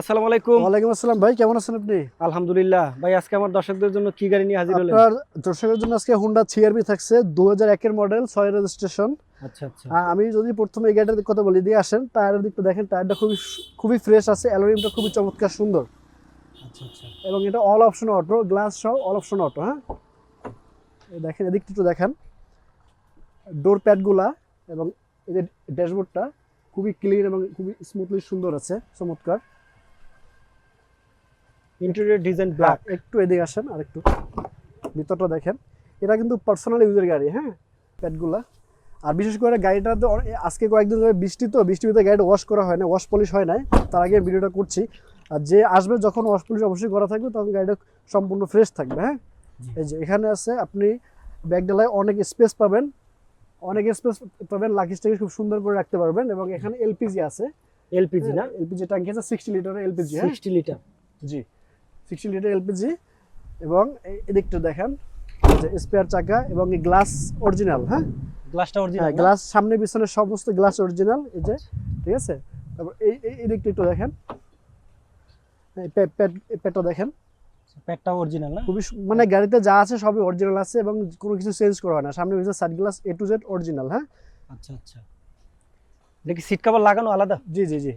আসসালামু আলাইকুম। ওয়ালাইকুম আসসালাম। ভাই কেমন আছেন আপনি? আলহামদুলিল্লাহ। ভাই আজকে আমার দর্শকদের জন্য কি গাড়ি নিয়ে হাজির হলেন? আপনার দর্শকের জন্য আজকে হুন্ডা সিআরবি থাকছে দু হাজার একের মডেল ছয় রেজিস্ট্রেশন আচ্ছা আচ্ছা। আমি যদি প্রথমে এই গাড়িটার কথা বলি দিয়ে আসেন টায়ারের দিকটা দেখেন টায়ারটা খুবই খুবই ফ্রেশ আছে অ্যালোরিমটা খুবই চমৎকার সুন্দর। আচ্ছা আচ্ছা। এবং এটা অল অপশন অটো গ্লাস সহ অল অপশন অটো হ্যাঁ? এই দেখেন এদিকটা একটু দেখেন। ডোর প্যাডগুলা এবং এই যে ড্যাশবোর্ডটা খুবই ক্লিন এবং খুবই স্মুথলি সুন্দর আছে চমৎকার। ইন্টেরিয়র ডিজাইন ব্ল্যাক একটু এদিকে আসেন আর একটু ভিতরটা দেখেন। এটা কিন্তু পার্সোনাল ইউজের গাড়ি হ্যাঁ প্যাডগুলা আর বিশেষ করে গাড়িটা তো আজকে কয়েকদিন ধরে বৃষ্টি তো বৃষ্টির ভিতরে গাড়িটা ওয়াশ করা হয় না ওয়াশ পলিশ হয় নাই। তার আগে ভিডিওটা করছি। আর যে আসবে যখন ওয়াশ পলিশ অবশ্যই করা থাকবে তখন গাড়িটা সম্পূর্ণ ফ্রেশ থাকবে হ্যাঁ? এই যে এখানে আছে আপনি ব্যাগডালায় অনেক স্পেস পাবেন। অনেক স্পেস পাবেন লাকিজটাকে খুব সুন্দর করে রাখতে পারবেন এবং এখানে এলপিজি আছে। এলপিজি না? এলপিজি ট্যাঙ্কি আছে সিক্সটি লিটারের এলপিজি হ্যাঁ? 60 লিটার জি। সিক্সটি লিটার এলপিজি এবং এদিকটা দেখেন স্পেয়ার চাকা এবং এই গ্লাস অরিজিনাল হ্যাঁ? গ্লাসটা হ্যাঁ অরিজিনাল গ্লাস সামনে পিছনে সমস্ত গ্লাস অরিজিনাল এই যে ঠিক আছে? তারপর এই এই দিকটা একটু দেখেন। প্যাড দেখেন। প্যাডটা অরিজিনাল না? খুবই মানে গাড়িতে যা আছে সবই অরিজিনাল আছে এবং কোনো কিছু চেঞ্জ করা হয় না। সামনে পিছনে side glass A to Z original হ্যাঁ? আচ্ছা আচ্ছা। দেখি সিট কভার লাগানো আলাদা? জি জি জি।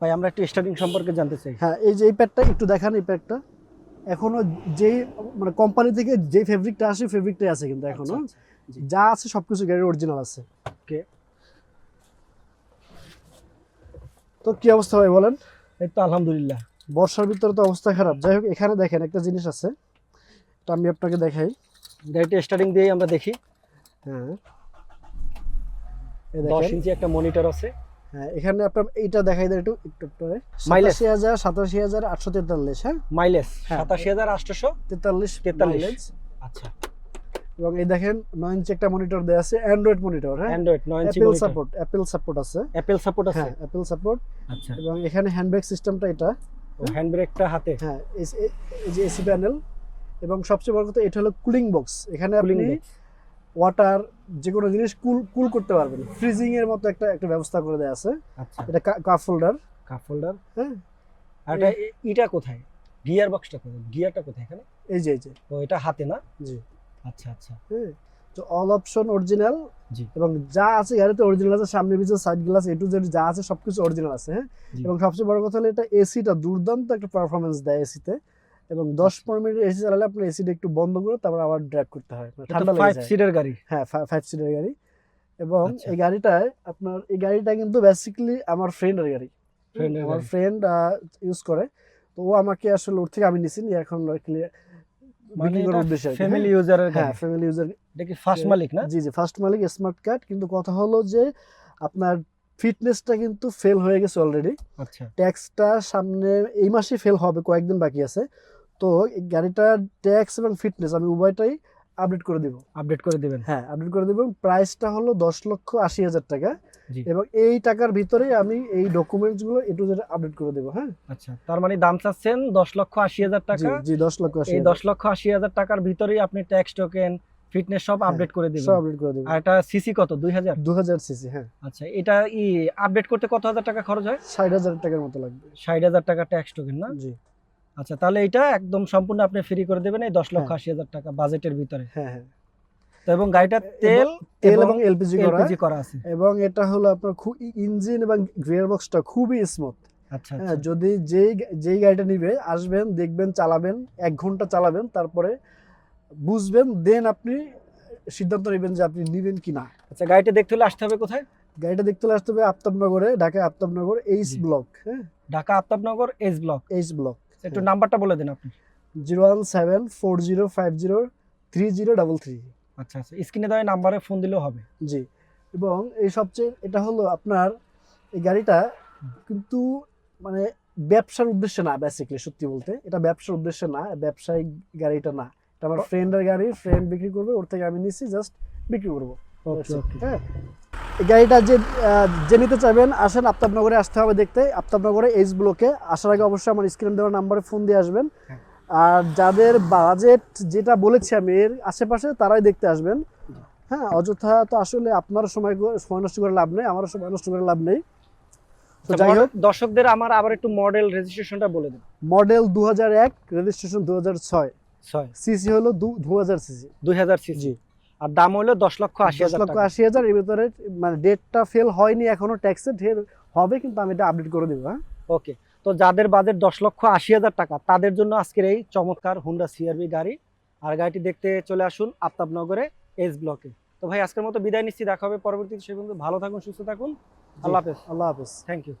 ভাই আমরা একটু স্টার্টিং সম্পর্কে জানতে চাই। হ্যাঁ এই যে এই প্যাডটা একটু দেখান এই প্যাডটা এখনও যেই মানে কোম্পানি থেকে যে ফেব্রিকটা আসে ফেব্রিকটাই আছে কিন্তু এখনও। আচ্ছা, আচ্ছা। জি। যা আছে সবকিছু গাড়ির অরিজিনাল আছে। ওকে তো কি অবস্থা ভাই বলেন? এই তো আলহামদুলিল্লাহ। বর্ষার ভিতরে তো অবস্থা খারাপ। যাই হোক এখানে দেখেন একটা জিনিস আছে। এটা আমি আপনাকে দেখাই। গাড়িটা স্টার্টিং দিয়েই আমরা দেখি। হ্যাঁ। 10 ইঞ্চি একটা মনিটর আছে। হ্যাঁ এখানে আপনার এইটা দেখাই দেয় একটু একটু তেতাল্লিশ হ্যাঁ। মাইলেজ হ্যাঁ। 87800 তেতাল্লিশ 43 আচ্ছা। এবং এই দেখেন নয় ইঞ্চি একটা মনিটর দেওয়া আছে অ্যান্ড্রয়েড মনিটর হ্যাঁ। Android 9 inch Apple support Apple support আছে। অ্যাপেল সাপোর্ট আছে? হ্যাঁ অ্যাপেল সাপোর্ট আচ্ছা। এবং এখানে হ্যান্ডব্যাগ সিস্টেমটা এটা। হ্যান্ড ব্রেকটা হাতে? হ্যাঁ এই যে এসি প্যানেল। এবং সবচেয়ে বড় কথা এটা হলো কুলিং বক্স এখানে আপনি ওয়াটার যে কোনো জিনিস কুল কুল করতে পারবেন। ফ্রিজিং এর মতো একটা একটা ব্যবস্থা করে দেওয়া আছে। আচ্ছা। এটা কাপ হোল্ডার কাপ হোল্ডার হ্যাঁ। আর এটা এ- কোথায়? গিয়ার বক্সটা কোথায়? গিয়ারটা কোথায় এখানে? এই যে এই যে। ও এটা হাতে না? জি। আচ্ছা আচ্ছা। হ্যাঁ। তো অল অপশন অরিজিনাল জি। এবং যা আছে গাড়িতে অরিজিনাল আছে সামনে পিছনে side glass A to Z যা আছে সবকিছু অরিজিনাল আছে হ্যাঁ? এবং সবচেয়ে বড় কথা হলো এটা এসিটা দুর্দান্ত একটা পারফরমেন্স দেয় এসিতে এবং দশ আচ্ছা। পনেরো মিনিট এসি চালালে আপনার এসিটা একটু বন্ধ করে তারপর আবার ড্রাইভ করতে হয়। মানে ঠান্ডা লেগে ফাইভ যায়। সিটের গাড়ি। হ্যাঁ ফাইভ সিটের গাড়ি। এবং আচ্ছা। এই গাড়িটায় আপনার এই গাড়িটা কিন্তু বেসিক্যালি আমার ফ্রেন্ডের গাড়ি। আমার ফ্রেন্ড ইউজ করে। তো ও আমাকে আসলে ওর থেকে আমি নিছি নিয়ে এখন বিক্রি মানে করার উদ্দেশ্যে ফ্যামিলি হ্যাঁ? ইউজারের হ্যাঁ ফ্যামিলি ইউজার এটা কি ফার্স্ট মালিক না? জি জি ফার্স্ট মালিক স্মার্ট কার্ড কিন্তু কথা হলো যে আপনার ফিটনেসটা কিন্তু ফেল হয়ে গেছে অলরেডি আচ্ছা। ট্যাক্সটা সামনে এই মাসে ফেল হবে কয়েকদিন বাকি আছে। তো এই গাড়িটার ট্যাক্স এবং ফিটনেস আমি উভয়টাই আপডেট করে দিব। আপডেট করে দিবেন। হ্যাঁ আপডেট করে দেবো। প্রাইসটা হলো দশ লক্ষ আশি হাজার টাকা। এবং এই টাকার ভিতরেই আমি এই ডকুমেন্টসগুলো এটু জেড আপডেট করে দেবো হ্যাঁ। আচ্ছা তার মানে দাম চাচ্ছেন দশ লক্ষ আশি হাজার টাকা? জি দশ লক্ষ আশি এই দশ লক্ষ আশি হাজার টাকার ভিতরেই আপনি ট্যাক্স টোকেন ফিটনেস সব হ্যাঁ, আপডেট করে সব আপডেট করে আর এটা সিসি কত? দুই হাজার? দু হাজার সিসি হ্যাঁ। আচ্ছা এটা ই আপডেট করতে কত হাজার টাকা খরচ হয়? ষাট হাজার টাকার মতো লাগবে। ষাট হাজার টাকা ট্যাক্স টোকেন না? জি। আচ্ছা তাহলে এটা একদম সম্পূর্ণ আপনি ফ্রি করে দেবেন এই দশ লক্ষ হ্যাঁ। হাজার টাকা বাজেটের ভিতরে। হ্যাঁ হ্যাঁ। তো এবং গাড়িটার তেল তেল এবং এলপিজি করা। এলপিজি করা আছে। এবং এটা হলো আপনার খুব ইঞ্জিন এবং গিয়ার বক্সটা খুবই স্মুথ আচ্ছা হ্যাঁ আচ্ছা। যদি যেই যেই গাড়িটা নিবে আসবেন দেখবেন চালাবেন এক ঘণ্টা চালাবেন তারপরে বুঝবেন দেন আপনি সিদ্ধান্ত নেবেন যে আপনি নিবেন কি না আচ্ছা গাড়িটা দেখতে হলে আসতে হবে কোথায়? গাড়িটা দেখতে হলে আসতে হবে আফতাবনগরে ঢাকায় আফতাবনগর এইচ ব্লক হ্যাঁ। Dhaka Aftabnagar S block H block একটু হ্যাঁ। নাম্বারটা বলে দিন আপনি। Zero one seven four zero five zero three zero double three. আচ্ছা আচ্ছা স্ক্রিনে দেওয়া নাম্বারে ফোন দিলেও হবে। জি। এবং এই সবচেয়ে এটা হলো আপনার এই গাড়িটা কিন্তু মানে ব্যবসার উদ্দেশ্যে না বেসিক্যালি সত্যি বলতে। এটা ব্যবসার উদ্দেশ্যে না ব্যবসায়িক গাড়িটা না। এটা আমার ফ্রেন্ডের গাড়ি ফ্রেন্ড বিক্রি করবে ওর থেকে আমি নিচ্ছি জাস্ট বিক্রি করব। হ্যাঁ? গাড়িটা যে যে নিতে চাইবেন আসেন আফতাবনগরে আসতে হবে দেখতে। আফতাবনগরে এইচ ব্লকে আসার আগে অবশ্যই আমার স্ক্রিন দেওয়ার নাম্বারে ফোন দিয়ে আসবেন। হ্যাঁ। আর যাদের বাজেট যেটা বলেছি আমি এর আশেপাশে তারাই দেখতে আসবেন। হ্যাঁ অযথা তো আসলে আপনারও সময় সময় নষ্ট করে লাভ নেই আমারও সময় নষ্ট করে লাভ নেই। তো যাই হোক। দর্শকদের আমার আবার একটু মডেল রেজিস্ট্রেশনটা বলে দিন। মডেল দু হাজার এক রেজিস্ট্রেশন দু হাজার ছয়। ছয়। সিসি হলো দু হাজার সিসি। দুই হাজার সিসি। আর দাম হলো দশ লক্ষ আশি হাজার লক্ষ আশি হাজার। এর ভিতরে মানে ডেটটা ফেল হয়নি এখনও ট্যাক্সে ঢের হবে কিন্তু আমি এটা আপডেট করে দেবো হ্যাঁ? ওকে তো যাদের বাজেট দশ লক্ষ আশি হাজার টাকা তাদের জন্য আজকের এই চমৎকার হুন্ডা সিআরবি গাড়ি। আর গাড়িটি দেখতে চলে আসুন আফতাবনগরে এস ব্লকে তো ভাই আজকের মতো বিদায় নিচ্ছি। দেখা হবে পরবর্তীতে। সে পর্যন্ত ভালো থাকুন সুস্থ থাকুন। আল্লাহ হাফেজ। আল্লাহ হাফেজ। Thank you